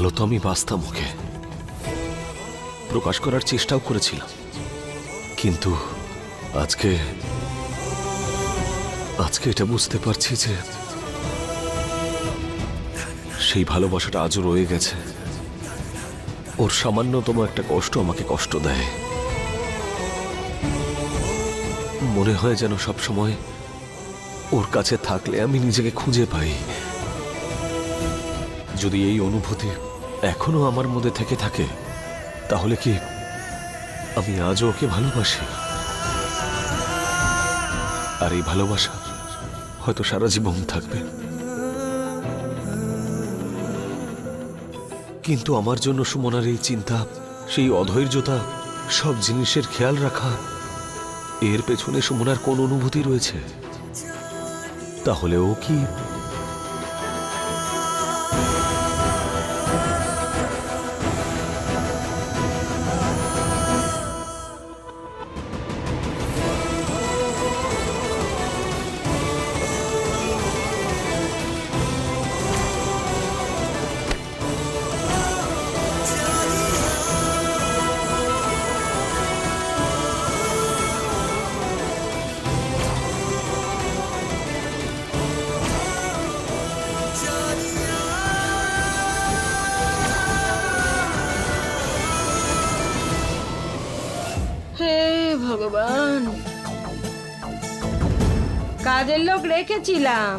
ভালো তো আমি বাঁচতাম ওকে। প্রকাশ করার চেষ্টাও করেছিলাম। কিন্তু আজকে আজকে এটা বুঝতে পারছি যে সেই ভালোবাসাটা আজও রয়ে গেছে। ওর সামান্যতম একটা কষ্ট আমাকে কষ্ট দেয়। মনে হয় যেন সব সময় ওর কাছে থাকলে আমি নিজেকে খুঁজে পাই। যদি এই অনুভূতি এখনও আমার মধ্যে থেকে থাকে, তাহলে কি আমি আজও ওকে ভালোবাসি? আর এই ভালোবাসা হয়তো সারা জীবন থাকবে। কিন্তু আমার জন্য সুমনার এই চিন্তা, সেই অধৈর্যতা, সব জিনিসের খেয়াল রাখা, এর পেছনে সুমনার কোন অনুভূতি রয়েছে? তাহলে ও কি কাজের লোক রেখেছিলাম।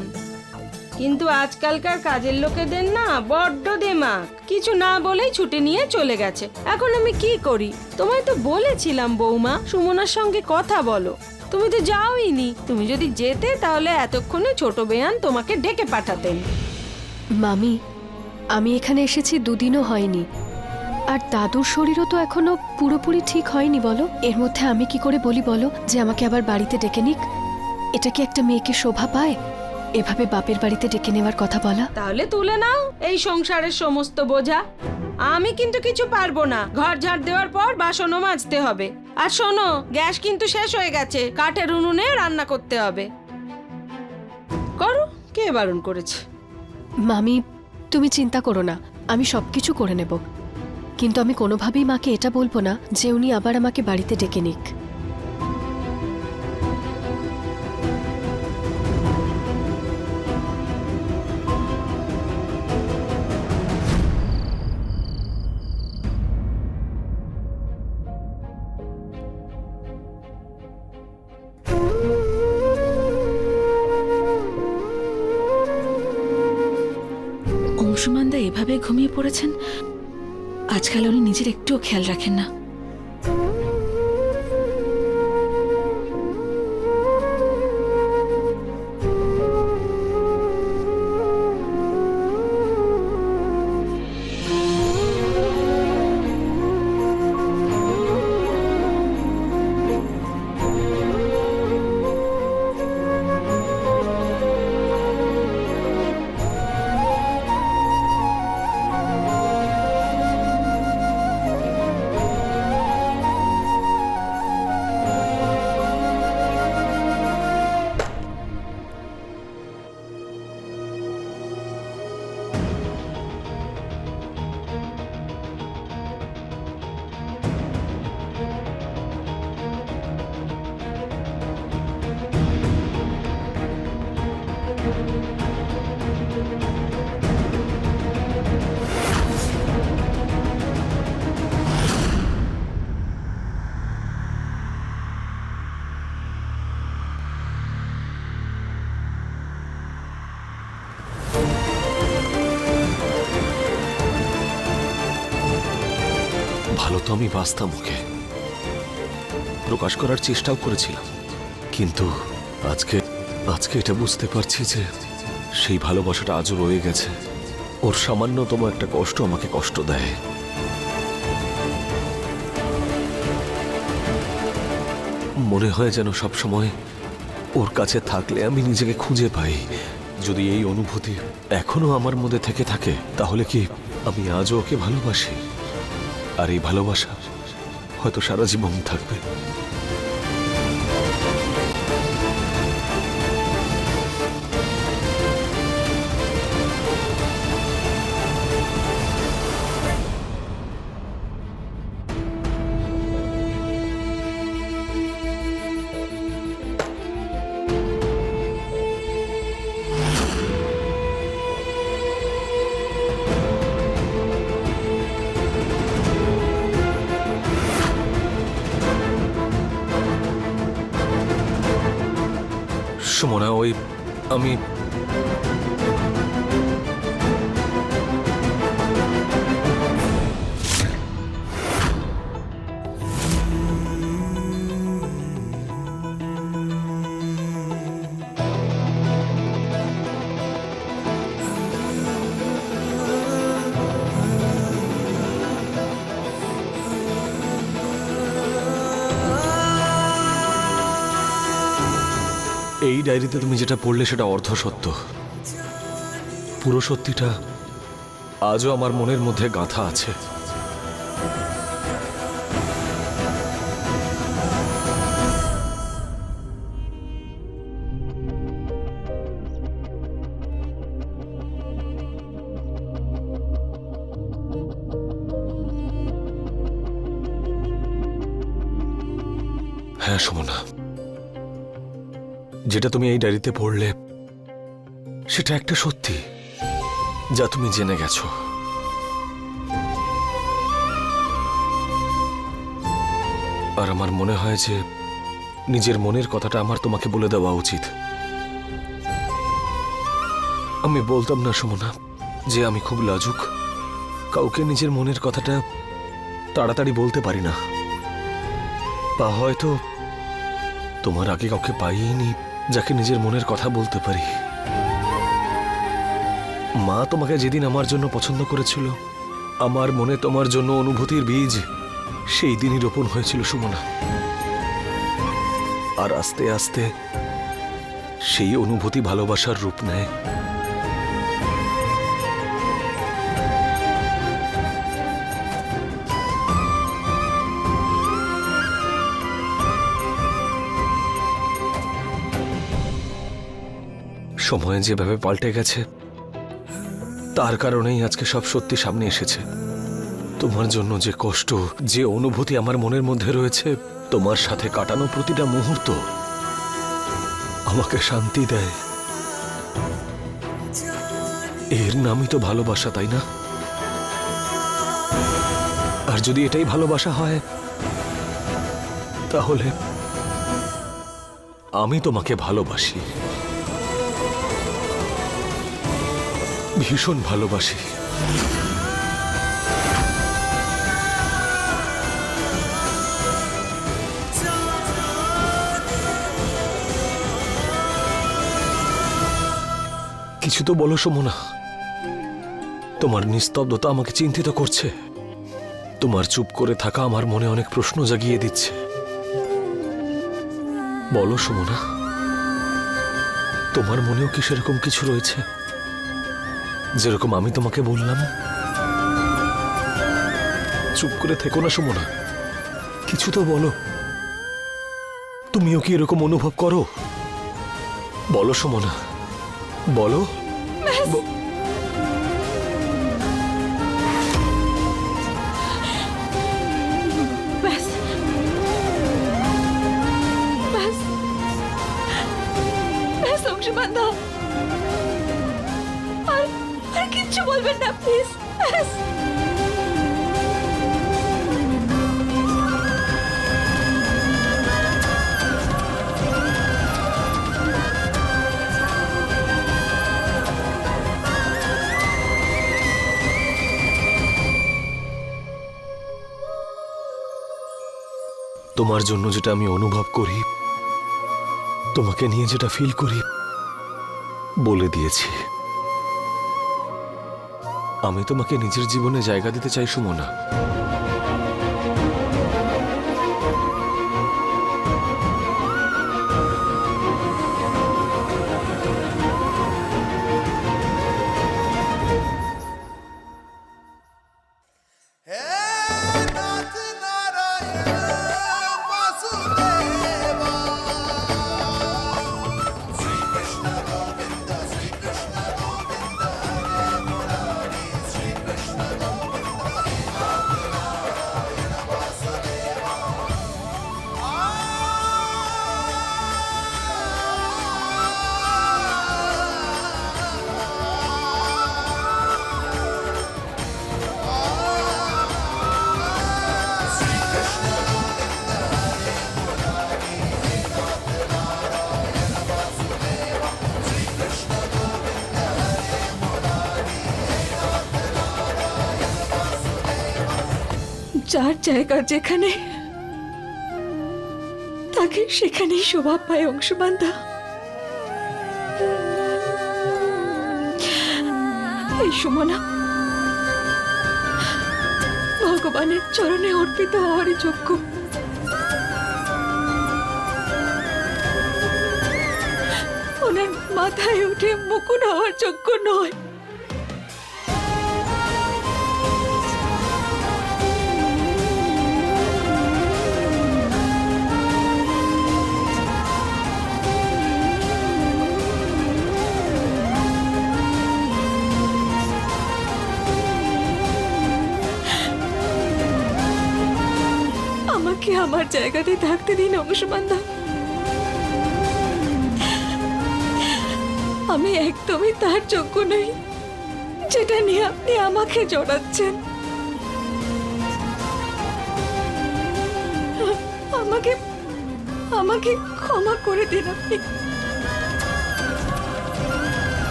কিন্তু আজকালকার কাজের লোকেদের না বড্ড দেমাক। কিছু না বলেই ছুটি নিয়ে চলে গেছে। এখন আমি কি করি? তোমায় তো বলেছিলাম বৌমা, সুমনার সঙ্গে কথা বলো। তুমি তো যাওইনি তুমি যদি যেতে তাহলে এতক্ষণে ছোট বেয়ান তোমাকে ডেকে পাঠাতেন। মামি, আমি এখানে এসেছি দুদিনও হয়নি। আর দাদুর শরীরও তো এখনও পুরোপুরি ঠিক হয়নি বলো। এর মধ্যে আমি কি করে বলি বলো? যে আমাকে আবার বাড়িতে ডেকে নিক। এটা কি একটা মেয়েকে শোভা পায়? এভাবে বাপের বাড়িতে ডেকে নেওয়ার কথা বলা? তাহলে তুলে নাও এই সংসারের সমস্ত বোঝা। আমি কিন্তু কিছু পারব না। ঘর ঝাড় দেওয়ার পর বাসনও মাজতে হবে। আর শোনো গ্যাস কিন্তু শেষ হয়ে গেছে। কাঠের উনুনে রান্না করতে হবে। করো কে বারণ করেছে? মামি তুমি চিন্তা করো না। আমি সব কিছু করে নেব। কিন্তু আমি কোনোভাবেই মাকে এটা বলব না যে উনি আবার আমাকে বাড়িতে ডেকে নিক। খেয়াল রাখেন না। ভালো তো আমি বাঁচতাম ওকে। প্রকাশ করার চেষ্টাও করেছিলাম। কিন্তু আজকে আজকে এটা বুঝতে পারছি যে সেই ভালোবাসাটা আজও রয়ে গেছে। ওর সামান্যতম একটা কষ্ট আমাকে কষ্ট দেয়। মনে হয় যেন সব সময় ওর কাছে থাকলে আমি নিজেকে খুঁজে পাই। যদি এই অনুভূতি এখনও আমার মধ্যে থেকে থাকে, তাহলে কি আমি আজও ওকে ভালোবাসি? আর এই ভালোবাসা হয়তো সারা জীবন থাকবে। সুমনা ওই আমি এই ডায়েরিতে তুমি যেটা পড়লে সেটা অর্ধ সত্য পুরো সত্যিটা আজও আমার মনের মধ্যে গাঁথা আছে। হ্যাঁ সুমনা। যেটা তুমি এই ডায়েরিতে পড়লে, সেটা একটা সত্যি যা তুমি জেনে গেছো। আর আমার মনে হয় যে নিজের মনের কথাটা আমার তোমাকে বলে দেওয়া উচিত। আমি বলতাম না সুমনা, যে আমি খুব লাজুক। কাউকে নিজের মনের কথাটা তাড়াতাড়ি বলতে পারি না। বা হয়তো তোমার আগে কাউকে পাইনি। যাকে নিজের মনের কথা বলতে পারি। মা তোমাকে যেদিন আমার জন্য পছন্দ করেছিল, আমার মনে তোমার জন্য অনুভূতির বীজ, সেই দিনই রোপণ হয়েছিল সুমনা। আর আস্তে আস্তে সেই অনুভূতি ভালোবাসার রূপ নেয়। সময় যেভাবে পাল্টে গেছে, তার কারণেই আজকে সব সত্যি সামনে এসেছে। তোমার জন্য যে কষ্ট, যে অনুভূতি আমার মনের মধ্যে রয়েছে, তোমার সাথে কাটানো প্রতিটা মুহূর্ত আমাকে শান্তি দেয়। এর নামই তো ভালোবাসা, তাই না? আর যদি এটাই ভালোবাসা হয়, তাহলে আমি তোমাকে ভালোবাসি। ভীষণ ভালোবাসি। কিছু তো বলো সমনা। তোমার নিস্তব্ধতা আমাকে চিন্তিত করছে। তোমার চুপ করে থাকা আমার মনে অনেক প্রশ্ন জাগিয়ে দিচ্ছে। বলো সমনা, তোমার মনেও কি সেরকম কিছু রয়েছে? যেরকম আমি তোমাকে বললাম। চুপ করে থেকো না সুমনা। কিছু তো বলো। তুমিও কি এরকম অনুভব করো? বলো সুমনা। বলো। তোমার জন্য যেটা আমি অনুভব করি তোমাকে নিয়ে যেটা ফিল করি বলে দিয়েছি। আমি তোমাকে নিজের জীবনে জায়গা দিতে চাই সুমনা। যার জায়গা যেখানে, তাকে সেখানেই শোভা পায় অংশবান্ধা। এই সুমনা, ভগবানের চরণে অর্পিত হওয়ারই যোগ্য। ওনার মাথায় উঠে মুকুট হওয়ার যোগ্য নয়। আমার জায়গাতে থাকতে দিন, অংশমান্দা। আমি একদমই তার যোগ্য নই, যেটা নিয়ে আপনি আমাকে জড়াচ্ছেন। আমাকে আমাকে ক্ষমা করে দিন আপনি।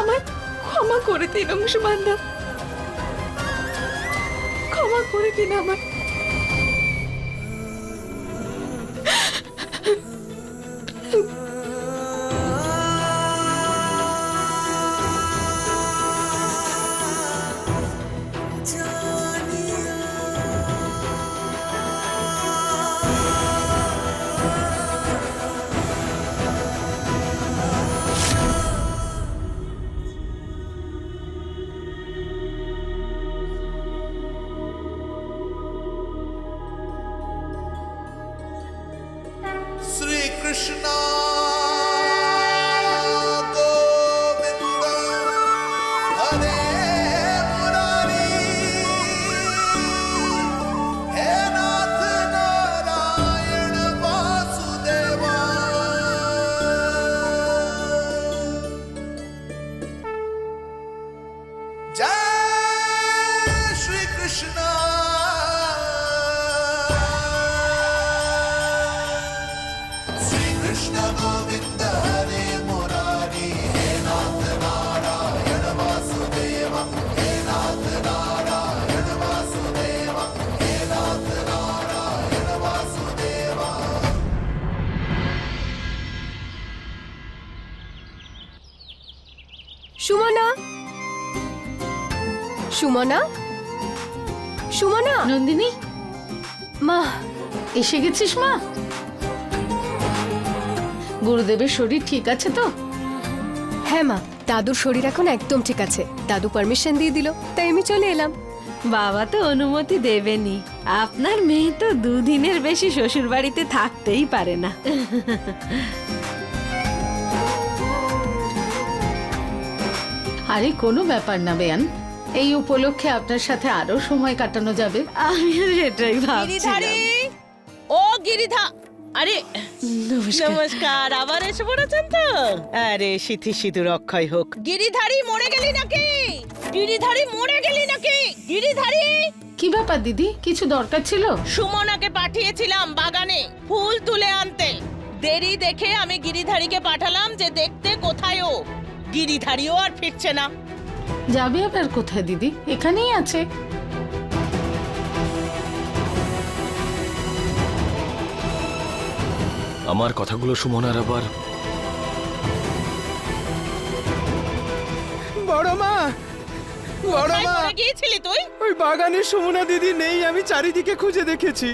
আমার ক্ষমা করে দিন, অংশমান্দা। ক্ষমা করে দিন আমায়। Krishna সুমনা? সুমনা? নন্দিনী? মা। এসে গেছিস মা? গুরুদেবের শরীর ঠিক আছে তো? হ্যাঁ মা দাদুর শরীর এখন একদম ঠিক আছে। দাদু পারমিশন দিয়ে দিল তাই আমি চলে এলাম। বাবা তো অনুমতি দেবেনি। আপনার মেয়ে তো দুদিনের বেশি শ্বশুর বাড়িতে থাকতেই পারে না। আরে কোনো ব্যাপার না বেয়ান। এই উপলক্ষে আপনার সাথে আরও সময় কাটানো যাবে। আমিও সেটাই ভাবছিলাম। গিরিধারী! ও গিরিধা! আরে নমস্কার আবার এসে পড়েছেন তো? আরে সিথি সিঁদুর অক্ষয় হোক। গিরিধারী মরে গেলি নাকি? গিরিধারী মরে গেলি নাকি? গিরিধারী! কি ব্যাপার দিদি কিছু দরকার ছিল? সুমনাকে পাঠিয়েছিলাম বাগানে ফুল তুলে আনতে। দেরি দেখে আমি গিরিধারীকে পাঠালাম যে দেখতে কোথায় ও। গিরিধারীও আর ফিরছে না। যাবে আবার কোথায় দিদি? এখানেই আছে। আমার কথাগুলো সুমনার আবার বড় মা! বড় মা! গিয়েছিলি তুই? ওই বাগানে সুমনা দিদি নেই আমি চারিদিকে খুঁজে দেখেছি।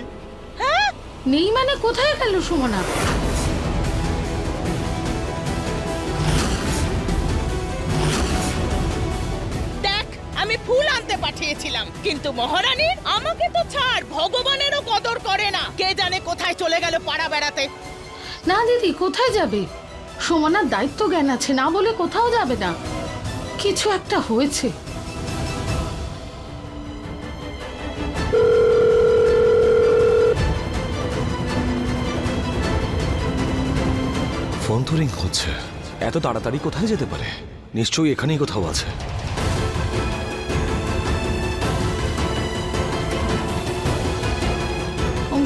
নেই মানে কোথায় গেল সুমনা? পাঠিয়েছিলাম। কিন্তু মহারানীর আমাকে তো ছাড় ভগবানেরও কদর করে না। কে জানে কোথায় চলে গেল পাড়া বেড়াতে। না দিদি কোথায় যাবে? সুমনার দায়িত্ব জ্ঞান আছে না বলে কোথাও যাবে না। কিছু একটা হয়েছে। ফোন তো রিং হচ্ছে। এত তাড়াতাড়ি কোথায় যেতে পারে? নিশ্চয়ই এখানেই কোথাও আছে।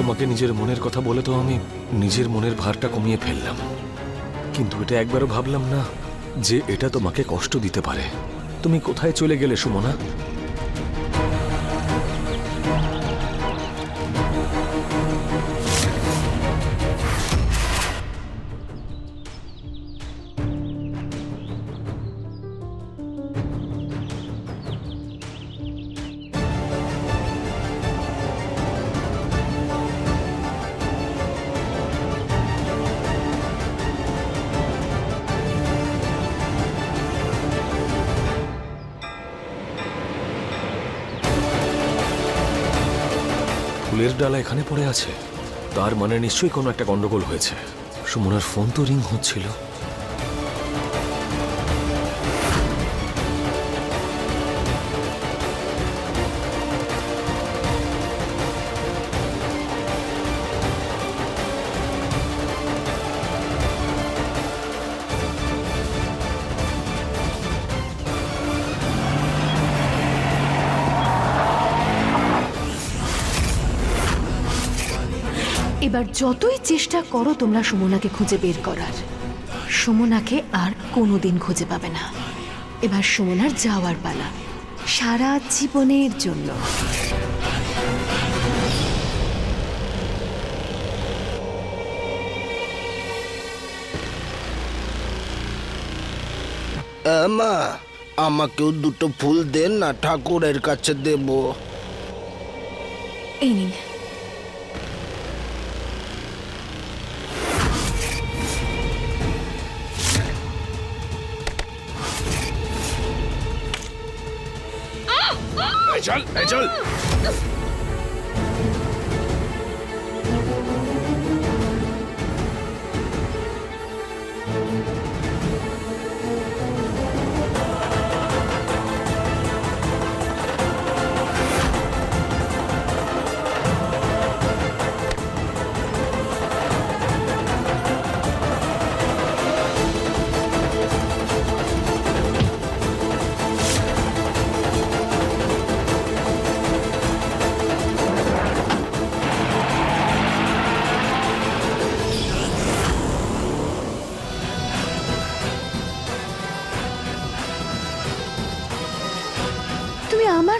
তোমাকে নিজের মনের কথা বলে তো আমি নিজের মনের ভারটা কমিয়ে ফেললাম। কিন্তু এটা একবারও ভাবলাম না যে এটা তোমাকে কষ্ট দিতে পারে। তুমি কোথায় চলে গেলে সুমনা? ফুলের ডালা এখানে পড়ে আছে। তার মানে নিশ্চয়ই কোনো একটা গন্ডগোল হয়েছে। সুমনার ফোন তো রিং হচ্ছিল। এবার যতই চেষ্টা করো তোমরা সুমনাকে খুঁজে বের করার। সুমনাকে আর কোনোদিন খুঁজে পাবে না। এবার সুমনার যাওয়ার পালা সারা জীবনের জন্য। মা আমাকেও দুটো ফুল দেন না ঠাকুরের কাছে দেব। এই নিন। চল চল তুমি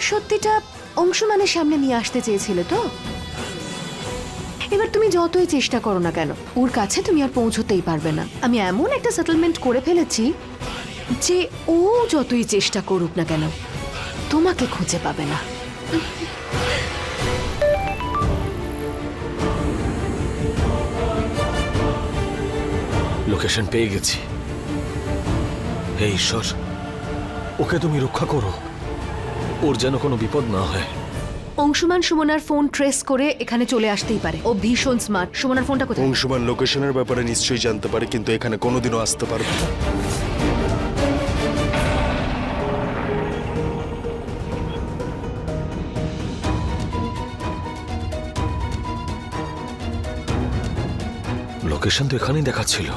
আমার সত্যিটা অংশমানের সামনে নিয়ে আসতে চেয়েছিলে তো? এবার তুমি যতই চেষ্টা করো না কেন, ওর কাছে তুমি আর পৌঁছতেই পারবে না। আমি এমন একটা সেটেলমেন্ট করে ফেলেছি যে ও যতই চেষ্টা করুক না কেন, তোমাকে খুঁজে পাবে না। লোকেশন পেয়ে গেছি। হে ঈশ্বর, ওকে তুমি রক্ষা করো। ওর যেন কোনো বিপদ না হয়। অংশুমান সুমনার ফোন ট্রেস করে এখানে চলে আসতেই পারে। ও ভীষণ স্মার্ট সুমনার ফোনটা কোথায়? অংশুমান লোকেশনের ব্যাপারে নিশ্চয়ই জানতে পারে কিন্তু এখানে কোনোদিনও আসতে পারবে না। লোকেশন তো এখানেই দেখাচ্ছিল।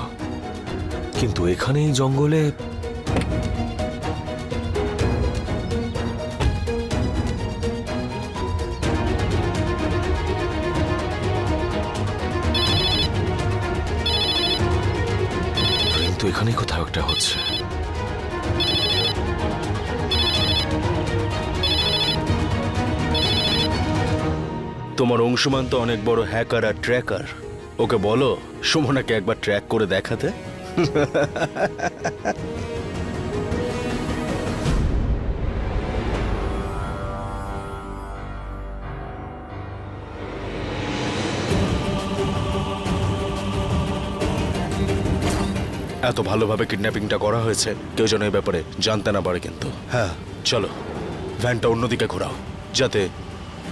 কিন্তু এখানেই জঙ্গলে একটা হচ্ছে। তোমার অংশমান তো অনেক বড় হ্যাকার আর ট্র্যাকার। ওকে বলো, সুমনাকে একবার ট্র্যাক করে দেখাতে? এত ভালোভাবে কিডন্যাপিংটা করা হয়েছে কেউ যেন এই ব্যাপারে জানতে না পারে কিন্তু। হ্যাঁ। চলো ভ্যানটা অন্যদিকে ঘোরাও যাতে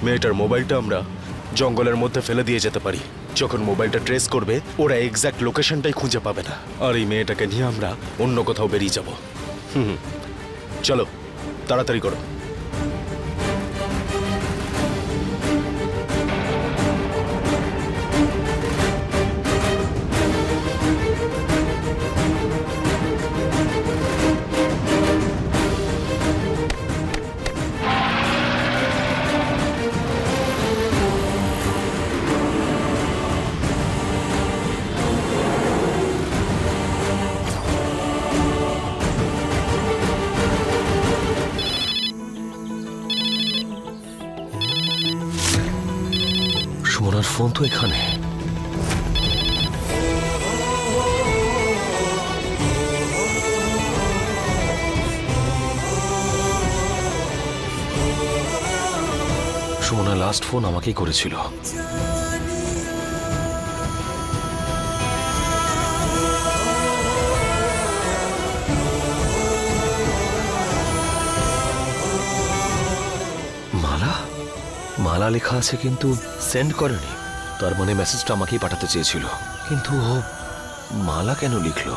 মেয়েটার মোবাইলটা আমরা জঙ্গলের মধ্যে ফেলে দিয়ে যেতে পারি। যখন মোবাইলটা ট্রেস করবে ওরা এক্স্যাক্ট লোকেশনটাই খুঁজে পাবে না। আর এই মেয়েটাকে নিয়ে আমরা অন্য কোথাও বেরিয়ে যাব। হুম হুম। চলো তাড়াতাড়ি করো। এখানে। সুমনা লাস্ট ফোন আমাকেই করেছিল। মালা? মালা লেখা আছে কিন্তু সেন্ড করেনি। তার মানে মেসেজটা আমাকেই পাঠাতে চেয়েছিল। কিন্তু ও মালা কেন লিখলো?